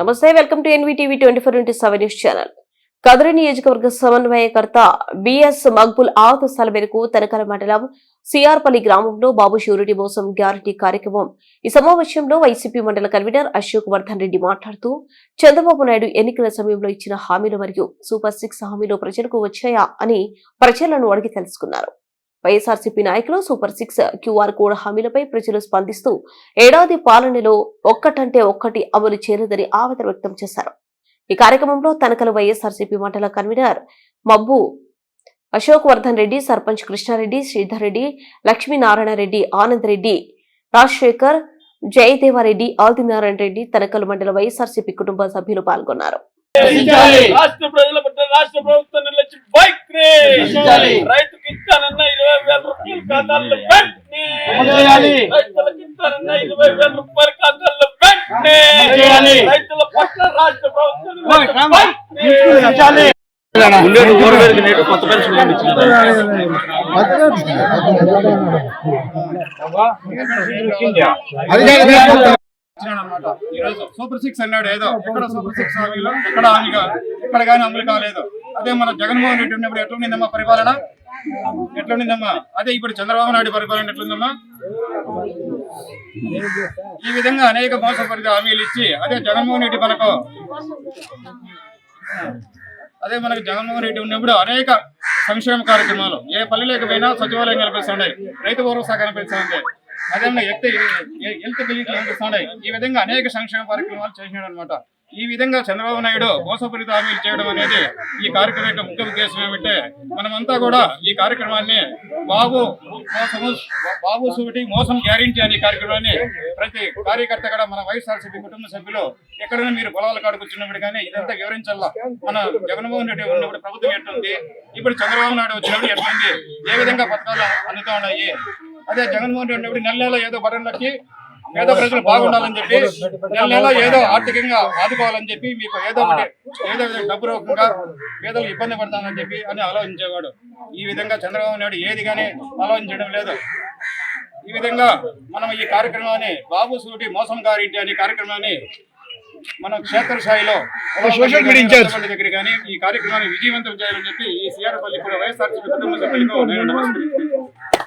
నమస్తే welcome to NVTV twenty four into seven news channel. Kadiri నియోజకవర్గ సమన్వయకర్త BS Maqbool ఆదేశాల మేరకు తనకల మండలం సిఆర్పల్లి గ్రామంలో బాబు షూరిటీ మోసం గ్యారంటీ కార్యక్రమం. ఈ సమావేశంలో వైసీపీ మండల కన్వీనర్ అశోక్ వర్ధన్ రెడ్డి మాట్లాడుతూ చంద్రబాబు నాయుడు ఎన్నికల సమయంలో ఇచ్చిన హామీలు మరియు సూపర్ సిక్స్ హామీలు ప్రజలకు వచ్చాయా అని ప్రజలను అడిగి తెలుసుకున్నారు. వైఎస్ఆర్సీపీ నాయకులు సూపర్ సిక్స్ క్యూఆర్ కోడ్ హామీలపై ప్రజలు స్పందిస్తూ ఏడాది పాలనలో ఒక్కటంటే ఒక్కటి అమలు చేయలేదని ఆవేదన వ్యక్తం చేశారు. ఈ కార్యక్రమంలో తనకల వైఎస్ఆర్సీపీ మండల కన్వీనర్ మబ్బు అశోక్ వర్ధన్ రెడ్డి సర్పంచ్ కృష్ణారెడ్డి శ్రీధర్ రెడ్డి లక్ష్మీనారాయణ రెడ్డి ఆనంద్ రెడ్డి రాజశేఖర్ జయదేవారెడ్డి ఆదినారాయణ రెడ్డి తనకల మండల వైఎస్ఆర్సీపీ కుటుంబ సభ్యులు పాల్గొన్నారు. రాష్ట్ర ప్రజల పట్ల రాష్ట్ర ప్రభుత్వం నిర్లక్ష్యం. ఖాతాల్లో వెంటనే అమలు చేయాలి. రైతులకు ఇస్తానన్న ఇరవై వేల రూపాయల ఖాతాల్లో వెంటనే అమలు చేయాలి. రైతుల పట్ల రాష్ట్ర ప్రభుత్వం ఓయ్, నిర్లక్ష్యం రామా. వెంటనే రక్షించాలి. ఉండేది ఊరు పేరుకి నేడు కొత్త పెన్షన్ ఏమి ఇచ్చిందా? అన్నమాట ఈరోజు సూపర్ సిక్స్ అన్నాడు ఏదో ఎక్కడ సూపర్ సిక్స్ హామీలో ఎక్కడ హామీగా ఎక్కడ కానీ అమలు కాలేదు అదే మన జగన్మోహన్ రెడ్డి ఉన్నప్పుడు ఎట్లా ఉండిందమ్మా పరిపాలన ఎట్లా ఉండిందమ్మా అదే ఇప్పుడు చంద్రబాబు నాయుడు పరిపాలన ఎట్లుందమ్మా? ఈ విధంగా అనేక మోసపరిత హామీలు ఇచ్చి అదే జగన్మోహన్ రెడ్డి మనకు అదే మనకు జగన్మోహన్ రెడ్డి ఉన్నప్పుడు అనేక సంక్షేమ కార్యక్రమాలు ఏ పల్లె లేకపోయినా సచివాలయం కనిపిస్తున్నాయి రైతు భరోసా కనిపిస్తుంది అదే ఎత్త హెల్త్ బిల్లులు కనిపిస్తున్నాయి. ఈ విధంగా అనేక సంక్షేమ కార్యక్రమాలు చేసినాడు అనమాట ఈ విధంగా చంద్రబాబు నాయుడు మోసపూరిత హామీలు చేయడం అనేది ఈ కార్యక్రమం యొక్క ముఖ్య ఉద్దేశం ఏమంటే మనమంతా కూడా ఈ కార్యక్రమాన్ని బాబు మోసము బాబు సూటి మోసం గ్యారెంటీ అనే కార్యక్రమాన్ని ప్రతి కార్యకర్త కూడా మన వైఎస్ఆర్సీపీ కుటుంబ సభ్యులు ఎక్కడైనా మీరు పొలాల కాడికి వచ్చినప్పుడు కానీ ఇదంతా వివరించాలా మన జగన్మోహన్ రెడ్డి ఉన్నప్పుడు ప్రభుత్వం ఎట్లుంది ఇప్పుడు చంద్రబాబు నాయుడు వచ్చినప్పుడు ఎట్లుంది ఏ విధంగా పథకాలు అందుతా ఉన్నాయి. అదే జగన్మోహన్ రెడ్డి ఉన్నప్పుడు నెల నెల ఏదో బటన్లకి పేద ప్రజలు బాగుండాలని చెప్పి నెల నెల ఏదో ఆర్థికంగా ఆదుకోవాలని చెప్పి మీకు ఏదో ఒకటి ఏదో విధంగా డబ్బు రూపంగా పేదలు ఇబ్బంది పడతానని చెప్పి అని ఆలోచించేవాడు. ఈ విధంగా చంద్రబాబు నాయుడు ఏది కానీ ఆలోచించడం లేదు. ఈ విధంగా మనం ఈ కార్యక్రమాన్ని బాబు సూటి మోసం గారింటి అనే కార్యక్రమాన్ని మనం క్షేత్రస్థాయిలో సోషల్ మీడియా ఇన్ఛార్జ్. దగ్గర కానీ ఈ కార్యక్రమాన్ని విజయవంతం చేయాలని చెప్పి ఈ సిఆర్ పల్లి కూడా వైఎస్ఆర్సీపీ కుటుంబ సభ్యులకు నేను